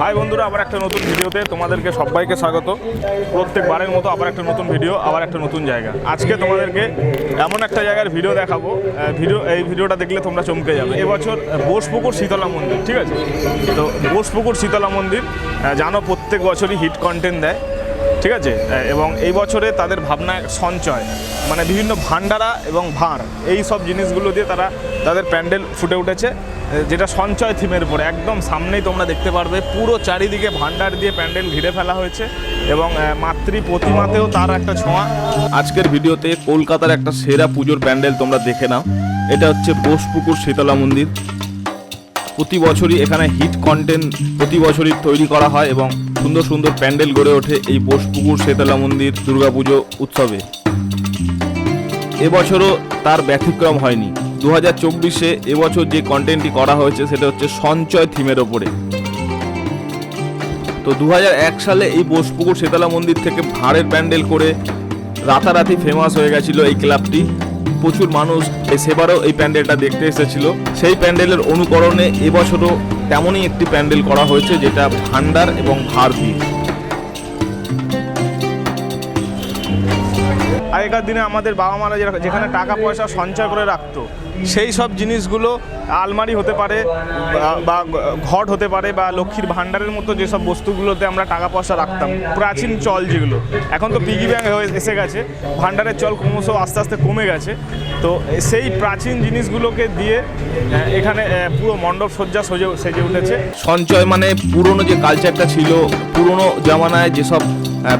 High বন্ধুরা, আবার একটা নতুন ভিডিওতে তোমাদেরকে সবাইকে স্বাগত। প্রত্যেকবারের মতো আবার একটা নতুন ভিডিও, আবার একটা নতুন জায়গা। আজকে তোমাদেরকে এমন একটা জায়গার ভিডিও দেখাবো। ভিডিও, এই ভিডিওটা দেখলে তোমরা চমকে যাবে। এবছর বোসপুকুর শীতলা মন্দির, ঠিক আছে? তো বোসপুকুর শীতলা মন্দির জানো প্রত্যেক বছরই হিট কন্টেন্ট দেয়, ঠিক আছে? এবং এই বছরে তাদের ভাবনায় সঞ্চয় মানে বিভিন্ন ভান্ডারা এবং ভাঁড়, এই সব জিনিসগুলো দিয়ে তারা তাদের প্যান্ডেল ফুটে উঠেছে। যেটা সঞ্চয় থিমের উপরে, একদম সামনেই তোমরা দেখতে পারবে, পুরো চারিদিকে ভান্ডার দিয়ে প্যান্ডেল ঘিরে ফেলা হয়েছে এবং মাতৃ প্রতিমাতেও তার একটা ছোঁয়া। আজকের ভিডিওতে কলকাতার একটা সেরা পুজোর প্যান্ডেল তোমরা দেখে নাও। এটা হচ্ছে বোসপুকুর শীতলা মন্দির। প্রতি বছরই এখানে হিট কন্টেন্ট প্রতি বছরই তৈরি করা হয় এবং সুন্দর সুন্দর প্যান্ডেল গড়ে ওঠে এই বোসপুকুর শীতলা মন্দির দুর্গাপুজো উৎসবে। এবছরও তার ব্যতিক্রম হয়নি। দু হাজার চব্বিশে এবছর যে কন্টেন্টটি করা হয়েছে, সেটা হচ্ছে সঞ্চয় থিমের ওপরে। তো দু সালে এই বোসপুকুর শীতলা মন্দির থেকে ভাঁড়ের প্যান্ডেল করে রাতারাতি ফেমাস হয়ে গেছিল এই ক্লাবটি। প্রচুর মানুষ সেবারও এই প্যান্ডেলটা দেখতে এসেছিল। সেই প্যান্ডেলের অনুকরণে এবছরও তেমনই একটি প্যান্ডেল করা হয়েছে, যেটা ভান্ডার এবং ভার দিয়ে। আগেকার দিনে আমাদের বাবা মারা যেখানে টাকা পয়সা সঞ্চয় করে রাখতো, সেই সব জিনিসগুলো আলমারি হতে পারে, বা- ঘট হতে পারে, বা লক্ষ্মীর ভাণ্ডারের মতো যেসব বস্তুগুলোতে আমরা টাকা পয়সা রাখতাম, প্রাচীন চল যেগুলো। এখন তো পিগি ব্যাঙ্ক হয়ে এসে গেছে, ভাণ্ডারের চল ক্রমশ আস্তে আস্তে কমে গেছে। তো সেই প্রাচীন জিনিসগুলোকে দিয়ে এখানে পুরো মণ্ডপ সজ্জা সজে সেজে উঠেছে। সঞ্চয় মানে পুরনো যে কালচারটা ছিল, পুরনো জামানায় যেসব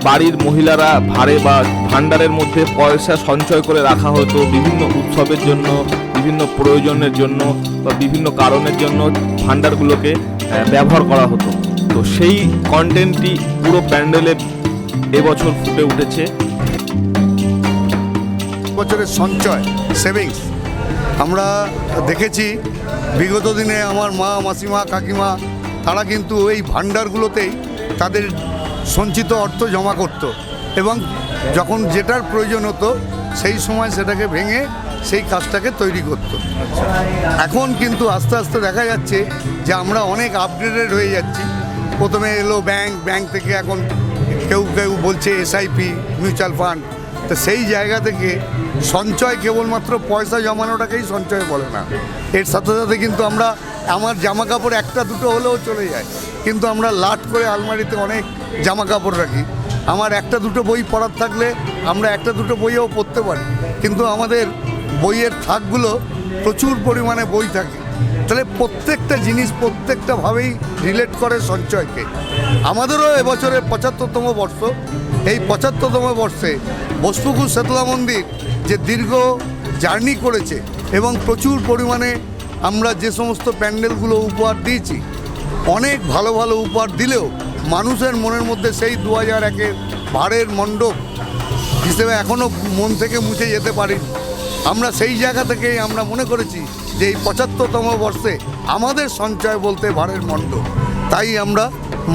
বাড়ির মহিলারা ভাড়ে বা ভাণ্ডারের মধ্যে পয়সা সঞ্চয় করে রাখা হতো বিভিন্ন উৎসবের জন্য, বিভিন্ন প্রয়োজনের জন্য বা বিভিন্ন কারণের জন্য ভাণ্ডারগুলোকে ব্যবহার করা হতো। তো সেই কন্টেন্টটি পুরো প্যান্ডেলে এবছর ফুটে উঠেছে। বছরের সঞ্চয় সেভিংস আমরা দেখেছি, বিগত দিনে আমার মা, মাসিমা, কাকিমা, তারা কিন্তু এই ভাণ্ডারগুলোতেই তাদের সঞ্চিত অর্থ জমা করত এবং যখন যেটার প্রয়োজন হতো, সেই সময় সেটাকে ভেঙে সেই কাজটাকে তৈরি করত। এখন কিন্তু আস্তে আস্তে দেখা যাচ্ছে যে আমরা অনেক আপগ্রেডেড হয়ে যাচ্ছি। প্রথমে এলো ব্যাংক ব্যাংক থেকে এখন কেউ কেউ বলছে এসআইপি মিউচুয়াল ফান্ড তো সেই জায়গা থেকে সঞ্চয় কেবলমাত্র পয়সা জমানোটাকেই সঞ্চয় বলে না। এর সাথে সাথে কিন্তু আমরা আমার জামা কাপড় একটা দুটো হলেও চলে যায়। কিন্তু আমরা লাট করে আলমারিতে অনেক জামা কাপড় রাখি। আমার একটা দুটো বই পড়ার থাকলে আমরা একটা দুটো বইও পড়তে পারি। কিন্তু আমাদের বইয়ের থাকগুলো প্রচুর পরিমাণে বই থাকে। তাহলে প্রত্যেকটা জিনিস প্রত্যেকটাভাবেই রিলেট করে সঞ্চয়কে। আমাদেরও এবছরের পঁচাত্তরতম বর্ষ। এই পঁচাত্তরতম বর্ষে বসপুকুর শেতলা মন্দির যে দীর্ঘ জার্নি করেছে এবং প্রচুর পরিমাণে আমরা যে সমস্ত প্যান্ডেলগুলো উপহার দিয়েছি, অনেক ভালো ভালো উপহার দিলেও মানুষের মনের মধ্যে সেই দু হাজার একের ভাড়ের মণ্ডপ হিসেবে এখনও মন থেকে মুছে যেতে পারিনি। আমরা সেই জায়গা থেকেই আমরা মনে করেছি যে এই পঁচাত্তরতম বর্ষে আমাদের সঞ্চয় বলতে ভাড়ের মণ্ডপ। তাই আমরা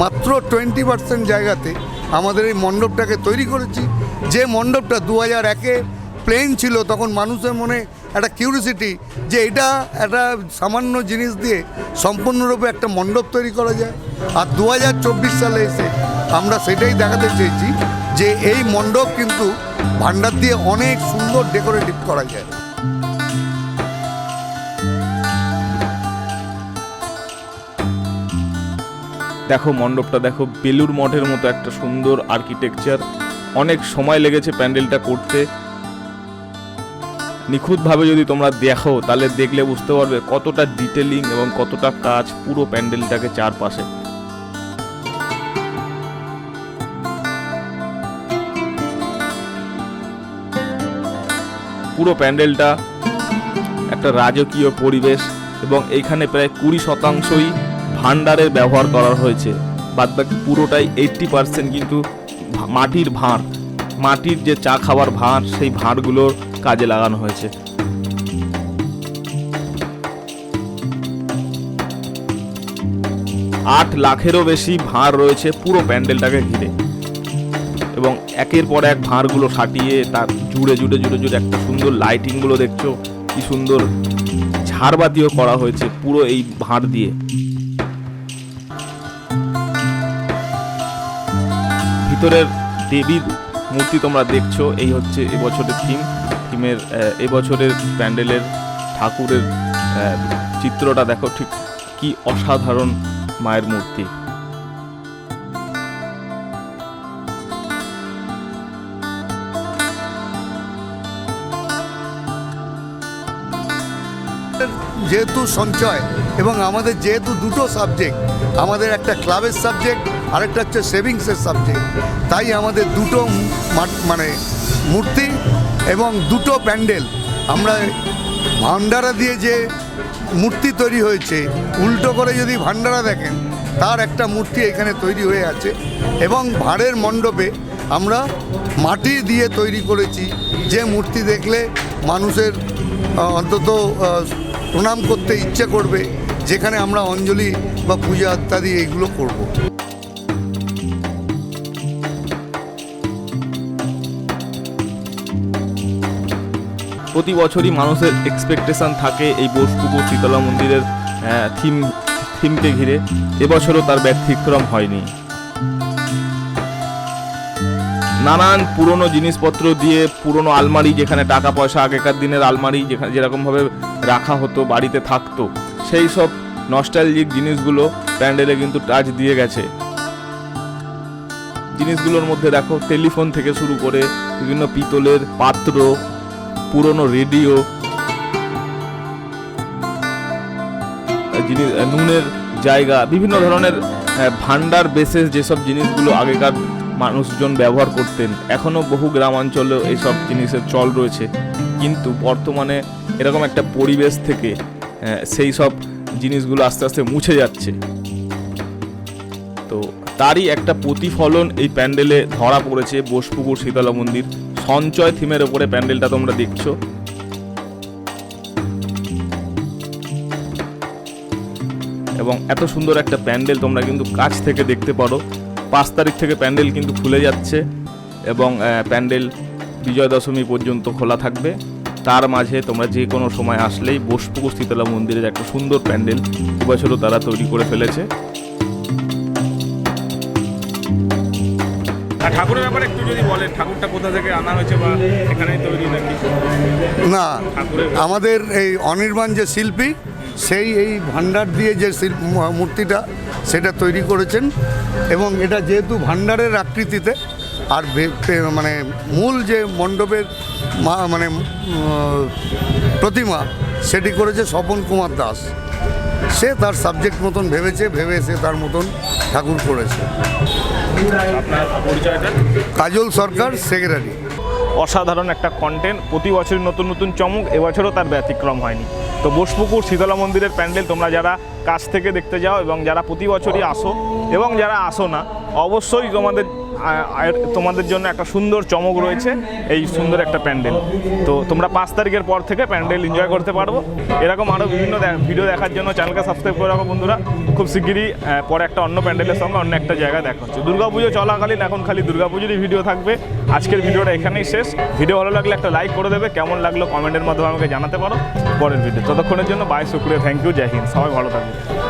মাত্র টোয়েন্টি পার্সেন্ট জায়গাতে আমাদের এই মণ্ডপটাকে তৈরি করেছি। যে মণ্ডপটা দু হাজার একে প্লেন ছিল, তখন মানুষের মনে একটা কিউরিসিটি যে এটা একটা সামান্য জিনিস দিয়ে সম্পূর্ণরূপে একটা মণ্ডপ তৈরি করা যায়। আর দু হাজার চব্বিশ সালে এসে আমরা সেটাই দেখাতে চেয়েছি যে এই মণ্ডপ কিন্তু ভান্ডার দিয়ে অনেক সুন্দর ডেকোরেটিভ করা যায়। দেখো মণ্ডপটা, দেখো বেলুর মঠের মতো একটা সুন্দর আর্কিটেকচার অনেক সময় লেগেছে প্যান্ডেলটা করতে। নিখুঁতভাবে যদি তোমরা দেখো, তাহলে দেখলে বুঝতে পারবে কতটা ডিটেলিং এবং কতটা কাজ পুরো প্যান্ডেলটাকে চারপাশে। পুরো প্যান্ডেলটা একটা রাজকীয় পরিবেশ এবং এইখানে প্রায় কুড়ি শতাংশই ভান্ডারের ব্যবহার করা হয়েছে। বাদবাকি পুরোটাই এইট্টি পার্সেন্ট কিন্তু মাটির ভাঁড়। মাটির যে চা খাওয়ার ভাঁড়, সেই ভাঁড়গুলোর কাজে লাগানো হয়েছে। আট লাখেরও বেশি ভাঁড় রয়েছে পুরো প্যান্ডেলটাকে ঘিরে। এবং একের পর এক ভাঁড়গুলো সাটিয়ে তার জুড়ে জুড়ে জুড়ে জুড়ে একটা সুন্দর লাইটিংগুলো দেখছ, কি সুন্দর ঝাড়বাতিও করা হয়েছে পুরো এই ভাঁড় দিয়ে। ভিতরের দেবীর মূর্তি তোমরা দেখছ, এই হচ্ছে এবছরের থিম থিমের এবছরের প্যান্ডেলের ঠাকুরের চিত্রটা দেখো ঠিক কি অসাধারণ মায়ের মূর্তি। যেহেতু সঞ্চয় এবং আমাদের যেহেতু দুটো সাবজেক্ট আমাদের একটা ক্লাবের সাবজেক্ট আরেকটা হচ্ছে সেভিংসের সাবজেক্ট তাই আমাদের দুটো মানে মূর্তি এবং দুটো প্যান্ডেল। আমরা ভান্ডারা দিয়ে যে মূর্তি তৈরি হয়েছে, উল্টো করে যদি ভান্ডারা দেখেন, তার একটা মূর্তি এখানে তৈরি হয়ে আছে এবং ভাড়ের মণ্ডপে আমরা মাটি দিয়ে তৈরি করেছি। যে মূর্তি দেখলে মানুষের অন্তত প্রণাম করতে ইচ্ছে করবে, যেখানে আমরা অঞ্জলি বা পূজা ইত্যাদি এইগুলো করব। প্রতি বছরই মানুষের এক্সপেকটেশন থাকে এই বোসপুকুর শীতলা মন্দিরের থিম থিমকে ঘিরে। এবছরও তার ব্যতিক্রম হয়নি। নানান পুরনো জিনিসপত্র দিয়ে পুরনো আলমারি যেখানে টাকা পয়সা আগেকার দিনের আলমারি যেখানে যেরকমভাবে রাখা হতো, বাড়িতে থাকতো, সেই সব নস্টালজিক জিনিসগুলো প্যান্ডেলে কিন্তু টাচ দিয়ে গেছে। জিনিসগুলোর মধ্যে দেখো টেলিফোন থেকে শুরু করে বিভিন্ন পিতলের পাত্র পুরনো রেডিও জিনিস নুনের জায়গা, বিভিন্ন ধরনের ভান্ডার বেসেস যেসব জিনিসগুলো আগেকার মানুষজন ব্যবহার করতেন এখনও বহু গ্রামাঞ্চলেও এইসব জিনিসের চল রয়েছে। কিন্তু বর্তমানে এরকম একটা পরিবেশ থেকে সেই সব জিনিসগুলো আস্তে আস্তে মুছে যাচ্ছে। তো তারই একটা প্রতিফলন এই প্যান্ডেলে ধরা পড়েছে বোসপুকুর শীতলা মন্দির। সঞ্চয় থিমের ওপরে প্যান্ডেলটা তোমরা দেখছ। এবং এত সুন্দর একটা প্যান্ডেল তোমরা কিন্তু কাছ থেকে দেখতে পারো। পাঁচ তারিখ থেকে প্যান্ডেল কিন্তু খুলে যাচ্ছে এবং প্যান্ডেল বিজয় দশমী পর্যন্ত খোলা থাকবে। তার মাঝে তোমরা যে কোনো সময় আসলেই বোসপুকুর শীতলা মন্দিরের একটা সুন্দর প্যান্ডেল এবছরও তারা তৈরি করে ফেলেছে। আর ঠাকুরের ব্যাপারে একটু যদি বলেন ঠাকুরটা কোথা থেকে আনা হয়েছে বা এখানেই তৈরি নাকি? না আমাদের এই অনির্বাণ যে শিল্পী সেই এই ভান্ডার দিয়ে যে শিল্প মূর্তিটা সেটা তৈরি করেছেন এবং এটা যেহেতু ভান্ডারের আকৃতিতে আর মানে মূল যে মণ্ডপের মা- মানে প্রতিমা সেটি করেছে স্বপন কুমার দাস। সে তার সাবজেক্ট মতন ভেবেছে ভেবে সে তার মতন ঠাকুর করেছে। কাজল সরকার সেক্রেটারি অসাধারণ একটা কন্টেন্ট প্রতি বছরই নতুন নতুন চমক এবছরও তার ব্যতিক্রম হয়নি। তো বোসপুকুর শীতলা মন্দিরের প্যান্ডেল তোমরা যারা কাছ থেকে দেখতে যাও এবং যারা প্রতি বছরই আসো এবং যারা আসো না অবশ্যই তোমাদের তোমাদের জন্য একটা সুন্দর চমক রয়েছে, এই সুন্দর একটা প্যান্ডেল। তো তোমরা পাঁচ তারিখের পর থেকে প্যান্ডেল এনজয় করতে পারব। এরকম আরও বিভিন্ন ভিডিও দেখার জন্য চ্যানেলকে সাবস্ক্রাইব করে রাখো বন্ধুরা। খুব শিগগিরই পরে একটা অন্য প্যান্ডেলের সঙ্গে অন্য একটা জায়গায় দেখা হচ্ছে। দুর্গাপুজো চলাকালীন, এখন খালি দুর্গাপুজোরই ভিডিও থাকবে। আজকের ভিডিওটা এখানেই শেষ। ভিডিও ভালো লাগলে একটা লাইক করে দেবে। কেমন লাগল কমেন্টের মাধ্যমে আমাকে জানাতে পারো। পরের ভিডিও ততক্ষণের জন্য বাই শুক্রিয়া থ্যাংক ইউ জয় হিন্দ। সবাই ভালো থাকবে।